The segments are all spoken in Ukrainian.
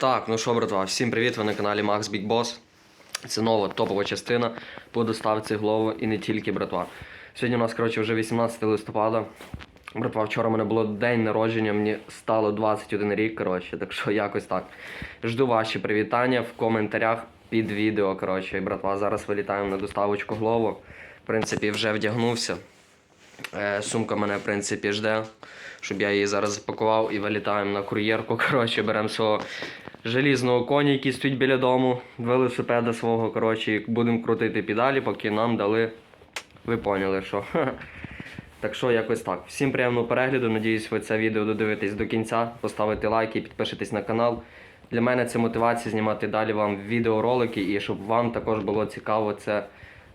Так, ну що, братва, всім привіт, ви на каналі Max Big Boss. Це нова топова частина по доставці Глово і не тільки, братва. Сьогодні у нас, коротше, вже 18 листопада. Братва, вчора у мене було день народження, мені стало 21 рік, коротше, так що якось так. Жду ваші привітання в коментарях під відео, коротше. І, братва, зараз вилітаємо на доставочку Глово. В принципі, вже вдягнувся. Е, сумка мене, в принципі, жде, щоб я її зараз запакував і вилітаємо на кур'єрку. Коротше, беремо свого желізного коня, який стоїть біля дому, велосипеда свого. Коротше, будемо крутити педалі, поки нам дали. Ви поняли, що. Так що якось так. Всім приємного перегляду. Надіюсь, ви це відео додивитесь до кінця, поставите лайки, підпишитесь на канал. Для мене це мотивація знімати далі вам відеоролики і щоб вам також було цікаво це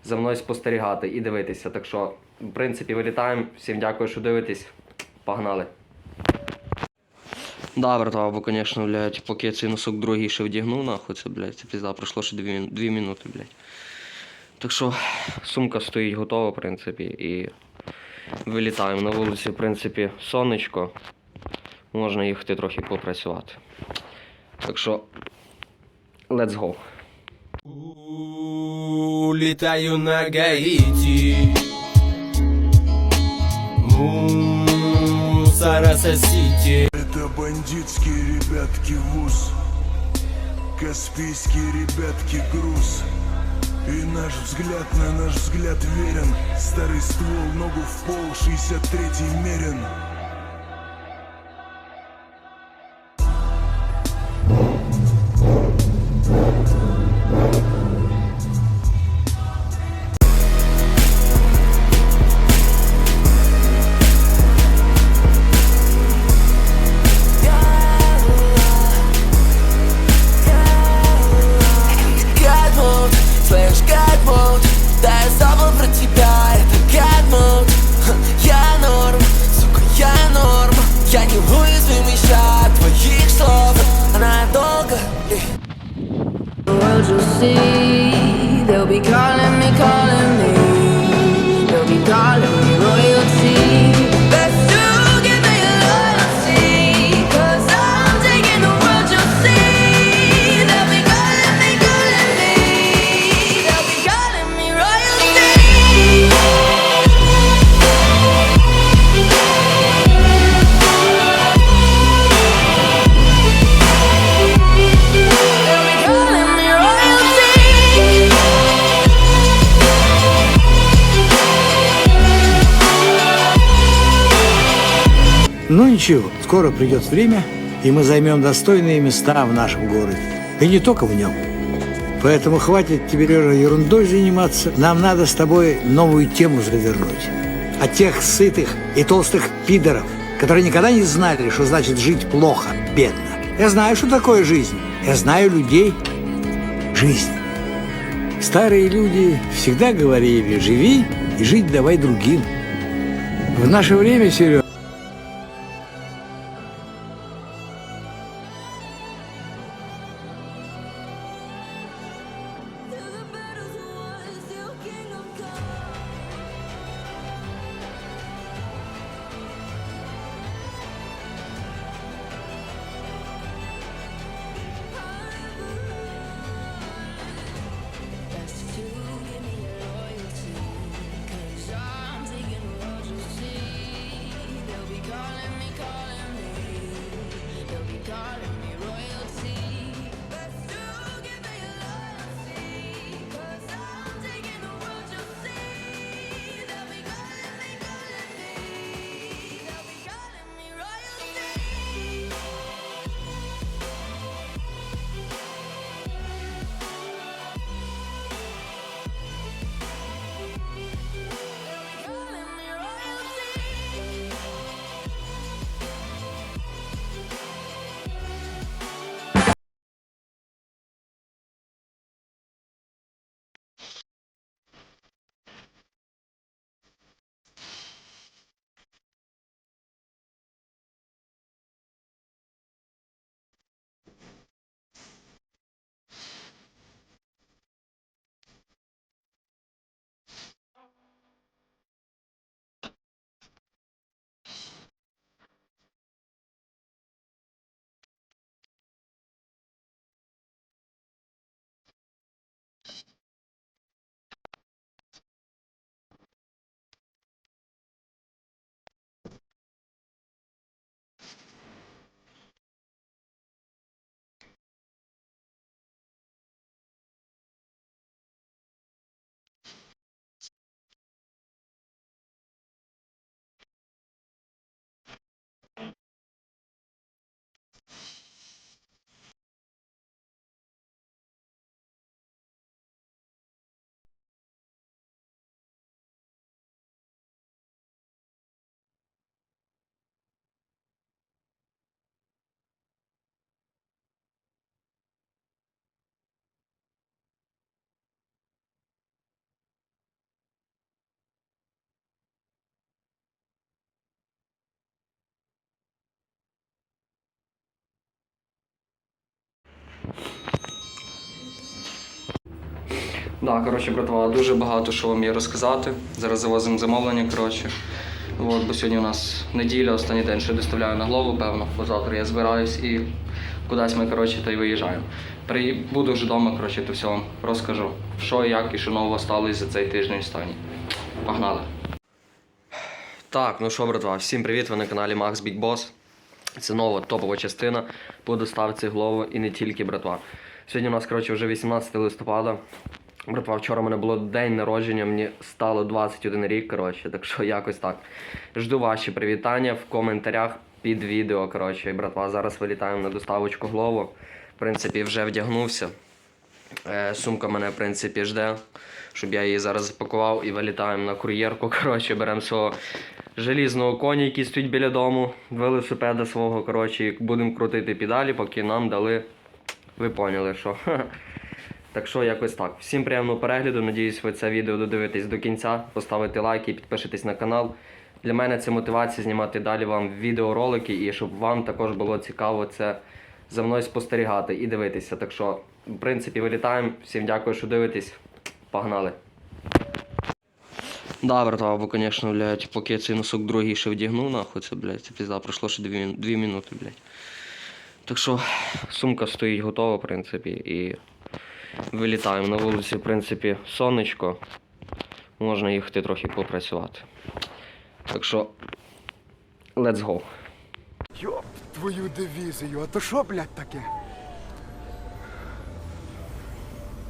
за мною спостерігати і дивитися. Так що, в принципі, вилітаємо. Всім дякую, що дивитесь. Погнали. Да, братва, бо, конечно, блядь, поки я цей носок другий ще вдягнув, нахуй, це, блядь, це пізда, пройшло ще дві, мін- дві минути, блядь. Так що, сумка стоїть готова, в принципі, і вилітаємо на вулиці, в принципі, сонечко. Можна їхати трохи попрацювати. Так що, let's go. Улетаю на Гаити. Мусораса-Сити Это бандитские ребятки вуз. Каспийские ребятки груз. И наш взгляд на наш взгляд верен. Старый ствол, ногу в пол, 63-й мерен ничего, скоро придет время, и мы займем достойные места в нашем городе. И не только в нем. Поэтому хватит тебе Лёша, ерундой заниматься. Нам надо с тобой новую тему завернуть. О тех сытых и толстых пидоров, которые никогда не знали, что значит жить плохо, бедно. Я знаю, что такое жизнь. Я знаю людей. Жизнь. Старые люди всегда говорили, живи и жить давай другим. В наше время, Серега, Да, коротше, братва, дуже багато що вам є розказати. Зараз завозимо замовлення, коротше. От, бо сьогодні у нас неділя, останній день, що доставляю на голову, певно, бо завтра я збираюсь і кудись ми, коротше, та й виїжджаємо. При... Буду вже вдома, коротше, то все вам розкажу, що, як і що нового сталося за цей тиждень в стані. Погнали! Так, ну що, братва, всім привіт! Ви на каналі Max Big Boss. Це нова топова частина по доставці голову і не тільки братва. Сьогодні у нас, коротше, вже 18 листопада. Братва, вчора у мене було день народження, мені стало 21 рік, коротше, так що якось так. Жду ваші привітання в коментарях під відео. Коротше, і братва, зараз вилітаємо на доставочку голову. В принципі, вже вдягнувся. Е, сумка мене, в принципі, жде, щоб я її зараз запакував і вилітаємо на кур'єрку. Коротше, беремо свого желізного коня, який стоїть біля дому, велосипеда свого. Коротше, і будемо крутити педалі, поки нам дали. Ви поняли, що. Так що якось так. Всім приємного перегляду. Надіюсь, ви це відео додивитесь до кінця, поставите лайки підпишитесь на канал. Для мене це мотивація знімати далі вам відеоролики і щоб вам також було цікаво це за мною спостерігати і дивитися. Так що, в принципі, вилітаємо. Всім дякую, що дивитесь. Погнали. Да, братва, бо, звісно, блядь, поки я цей носок другий ще вдягнув, нахуй, це, блядь, це пізда, пройшло ще дві, мін- дві минути, блядь. Так що сумка стоїть готова, в принципі, і вилітаємо на вулиці, в принципі, сонечко. Можна їхати трохи попрацювати. Так що, let's go. Йоп, твою дивізію, а то що, блядь, таке?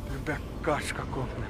Тебе качка копне.